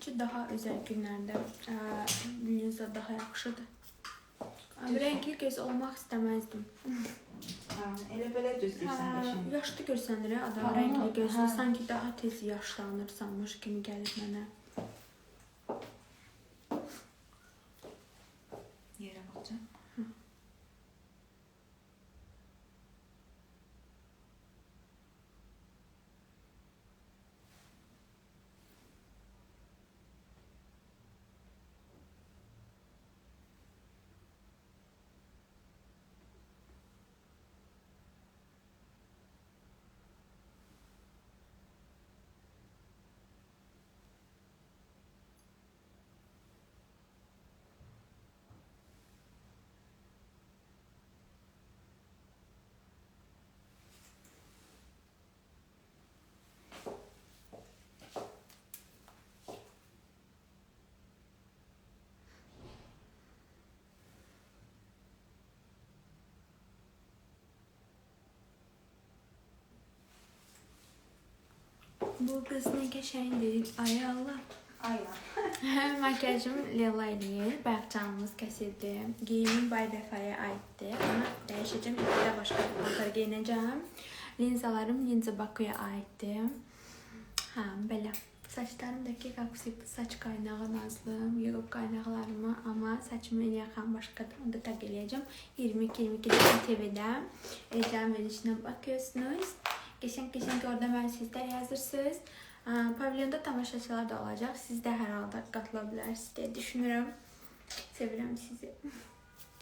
ki, daha özəl günlərdə ə, linza daha yaxşıdır. Ə, Renkli göz olmaq istəməzdim. Ha, elə belə düzdürsən Hə, qəşəng. yaşlı görsənir adam Ha, renkli gözlü, hə. sanki daha tez yaşlanırsanmış kimi gəlir mənə. Bu qız nə qəşəngdir. Ay Allah. Aynen. Makyajım Leyla eləyir. Bayaq canımız kəsildi. Geyimim bay dəfəyə aiddir. Amma dəyişəcəm. İldə başqa bir paltar geyinəcəm. Linzalarım Linza Bakuya aiddir. Hə, belə. Saçlarımdakı qaxsip saç qaynağı nazlım, yığıb qaynaqlarımı, amma saçımı elə yaxan başqadır. Onu da taq eləyəcəm. 22-22 TV-də Ecem verilişinə baxıyorsunuz. Qəşəng-qəşəng orada mən sizlər yazırsınız. Pavilyonda tamaşaçılar da olacaq. Siz də hər halda qatıla bilərsiniz deyə sizi.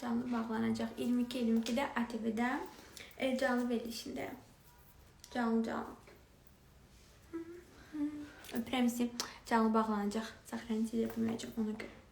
Canlı bağlanacaq 22-22-də ATV-də e, canlı verilişində. Canlı canlı. Öpürəm sizi. Canlı bağlanacaq. Saxranı sizə bilməyəcəm ona görə.